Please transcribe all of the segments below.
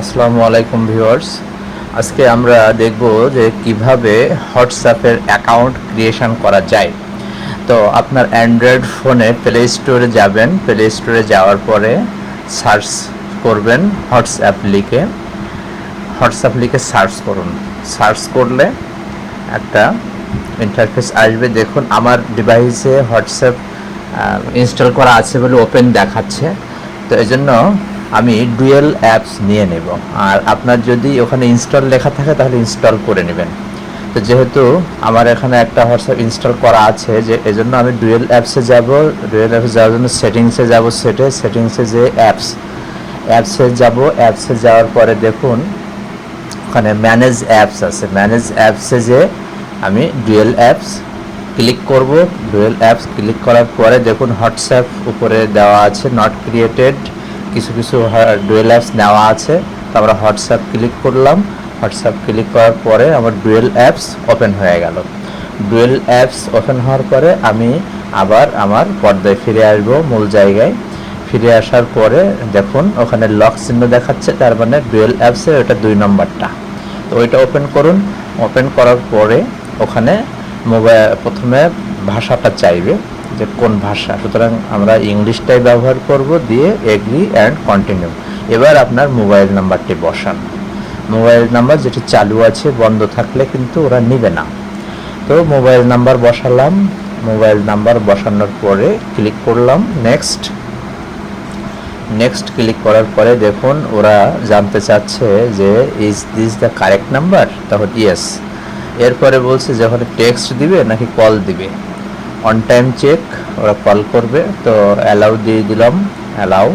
আসসালামু আলাইকুম ভিউয়ার্স। আজকে আমরা দেখব যে কীভাবে হোয়াটসঅ্যাপের অ্যাকাউন্ট ক্রিয়েশন করা যায়। তো আপনার অ্যান্ড্রয়েড ফোনে প্লে স্টোরে যাবেন। প্লে স্টোরে যাওয়ার পরে সার্চ করবেন হোয়াটসঅ্যাপ লিখে। হোয়াটসঅ্যাপ লিখে সার্চ করুন। সার্চ করলে একটা ইন্টারফেস আসবে। দেখুন, আমার ডিভাইসে হোয়াটসঅ্যাপ ইনস্টল করা আছে বলে ওপেন দেখাচ্ছে। তো এই জন্য আমি ডুয়েল অ্যাপস নিয়ে নেব। আর আপনার যদি ওখানে ইনস্টল লেখা থাকে, তাহলে ইনস্টল করে নেবেন। তো যেহেতু আমার এখানে একটা হোয়াটসঅ্যাপ ইনস্টল করা আছে, যে এজন্য আমি ডুয়েল অ্যাপসে যাব, ডুয়েল অ্যাপসে যাওয়ার জন্য সেটিংসে যাব সেটে, সেটিংসে যে অ্যাপস, অ্যাপসে যাব, অ্যাপসে যাওয়ার পরে দেখুন, ওখানে ম্যানেজ অ্যাপস আছে। ম্যানেজ অ্যাপসে যে আমি ডুয়েল অ্যাপস ক্লিক করব। ডুয়েল অ্যাপস ক্লিক করার পরে দেখুন, হোয়াটসঅ্যাপ উপরে দেওয়া আছে, নট ক্রিয়েটেড। কিছু কিছু ডুয়েল অ্যাপস নেওয়া আছে। তো আমরা হোয়াটসঅ্যাপ ক্লিক করলাম। হোয়াটসঅ্যাপ ক্লিক করার পরে আমার ডুয়েল অ্যাপস ওপেন হয়ে গেল। ডুয়েল অ্যাপস ওপেন হওয়ার পরে আমি আবার আমার পর্দায় ফিরে আসব মূল জায়গায়। ফিরে আসার পরে দেখুন, ওখানে লক চিহ্ন দেখাচ্ছে, তার মানে ডুয়েল অ্যাপসের ওটা দুই নম্বরটা। তো ওইটা ওপেন করুন। ওপেন করার পরে ওখানে মোবাইল প্রথমে ভাষাটা চাইবে। যে কোন ভাষা। সুতরাং আমরা ইংলিশটাই ব্যবহার করব দিয়ে এগ্রি অ্যান্ড কন্টিনিউ এবার আপনার মোবাইল নাম্বারটি বসান। মোবাইল নাম্বার যেটি চালু আছে, বন্ধ থাকলে কিন্তু ওরা নিবে না। তো মোবাইল নাম্বার বসালাম। মোবাইল নাম্বার বসানোর পরে ক্লিক করলাম। নেক্সট নেক্সট ক্লিক করার পরে দেখুন, ওরা জানতে চাচ্ছে যে is this the correct number তখন ইয়েস এরপরে বলছে যখন টেক্সট দিবে নাকি কল দিবে। অন টাইম চেক ওরা কল করবে, তো অ্যালাউ দিয়ে দিলাম অ্যালাউ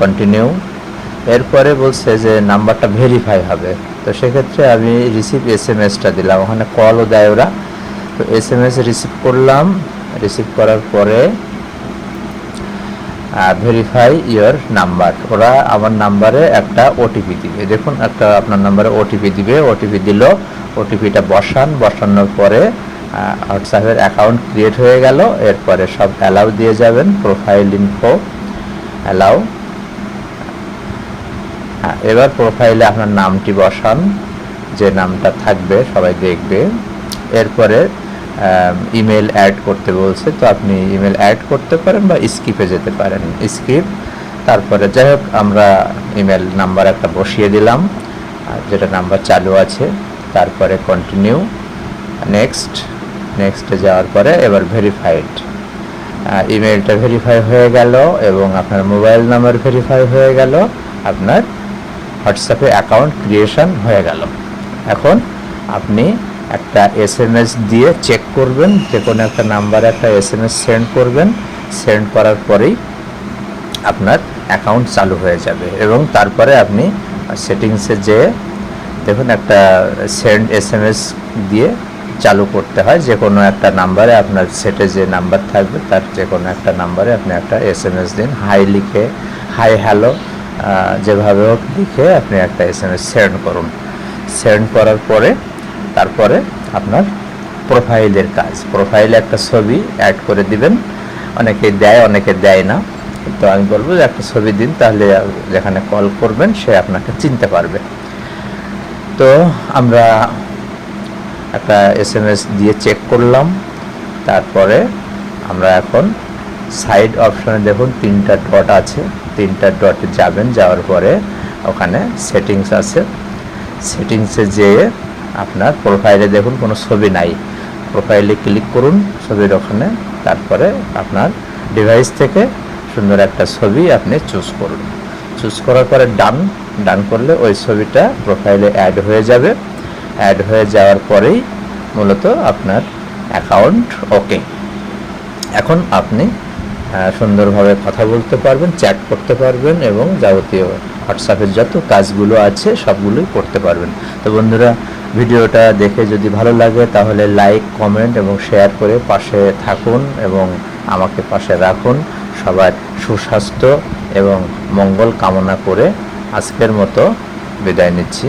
কন্টিনিউ এরপরে বলছে যে নাম্বারটা ভেরিফাই হবে। তো সেক্ষেত্রে আমি রিসিভ এস এম এসটা দিলাম, ওখানে কলও দেয় ওরা। তো এস এম এস রিসিভ করলাম রিসিভ করার পরে ভেরিফাই ইয়োর নাম্বার ওরা আমার নাম্বারে একটা ওটিপি দিবে। দেখুন, একটা আপনার নাম্বারে ওটিপি দিবে ওটিপি দিল ওটিপিটা বসান, বসানোর পরে হোয়াটসঅ্যাপের অ্যাকাউন্ট ক্রিয়েট হয়ে গেল। এরপরে সব অ্যালাউ দিয়ে যাবেন প্রোফাইল ইনফো অ্যালাউ এবার প্রোফাইলে আপনার নামটি বসান, যে নামটা থাকবে সবাই দেখবে। এরপরে ইমেল অ্যাড করতে বলছে, তো আপনি ইমেল অ্যাড করতে পারেন বা স্কিপে যেতে পারেন। স্কিপ তারপরে যাই হোক, আমরা ইমেল নাম্বার একটা বসিয়ে দিলাম যেটা নাম্বার চালু আছে, তারপরে কন্টিনিউ নেক্সট নেক্সটে যাওয়ার পরে এবার ভেরিফাইড ইমেলটা ভেরিফাই হয়ে গেল এবং আপনার মোবাইল নাম্বার ভেরিফাই হয়ে গেল, আপনার হোয়াটসঅ্যাপে অ্যাকাউন্ট ক্রিয়েশন হয়ে গেল। এখন আপনি একটা এস এম এস দিয়ে চেক করবেন, যে কোনো একটা নাম্বারে একটা এস এম এস সেন্ড করবেন। সেন্ড করার পরেই আপনার অ্যাকাউন্ট চালু হয়ে যাবে এবং তারপরে আপনি সেটিংসে যেয়ে দেখুন একটা সেন্ড এস এম এস দিয়ে চালু করতে হয়, যে কোনো একটা নাম্বারে আপনার সেটে যে নাম্বার থাকবে, তার যে কোনো একটা নাম্বারে আপনি একটা এস এম এস দিন, হাই লিখে, হাই হ্যালো যেভাবে হোক লিখে আপনি একটা এস এম এস সেন্ড করুন। সেন্ড করার পরে, তারপরে আপনার প্রোফাইলের কাজ, প্রোফাইলে একটা ছবি অ্যাড করে দিবেন। অনেকে দেয় অনেকে দেয় না। তো আমি বলব যে একটা ছবি দিন, তাহলে যেখানে কল করবেন, সে আপনাকে চিনতে পারবে। তো আমরা একটা এস এম এস দিয়ে চেক করলাম। তারপরে আমরা এখন সাইড অপশনে দেখুন, তিনটা ডট আছে। তিনটা ডটে যাবেন, যাওয়ার পরে ওখানে সেটিংস আছে। সেটিংসে যেয়ে আপনার প্রোফাইলে দেখুন, কোনো ছবি নাই। প্রোফাইলে ক্লিক করুন, ছবির ওখানে। তারপরে আপনার ডিভাইস থেকে সুন্দর একটা ছবি আপনি চুজ করুন। চুজ করার পরে ডান ডান করলে ওই ছবিটা প্রোফাইলে অ্যাড হয়ে যাবে। অ্যাড হয়ে যাওয়ার পরেই মূলত আপনার অ্যাকাউন্ট ওকে এখন আপনি সুন্দরভাবে কথা বলতে পারবেন চ্যাট করতে পারবেন এবং যাবতীয় হোয়াটসঅ্যাপের যত কাজগুলো আছে সবগুলোই করতে পারবেন। তো বন্ধুরা, ভিডিওটা দেখে যদি ভালো লাগে তাহলে লাইক কমেন্ট এবং শেয়ার করে পাশে থাকুন এবং আমাকে পাশে রাখুন। সবার সুস্বাস্থ্য এবং মঙ্গল কামনা করে আজকের মতো বিদায় নিচ্ছি।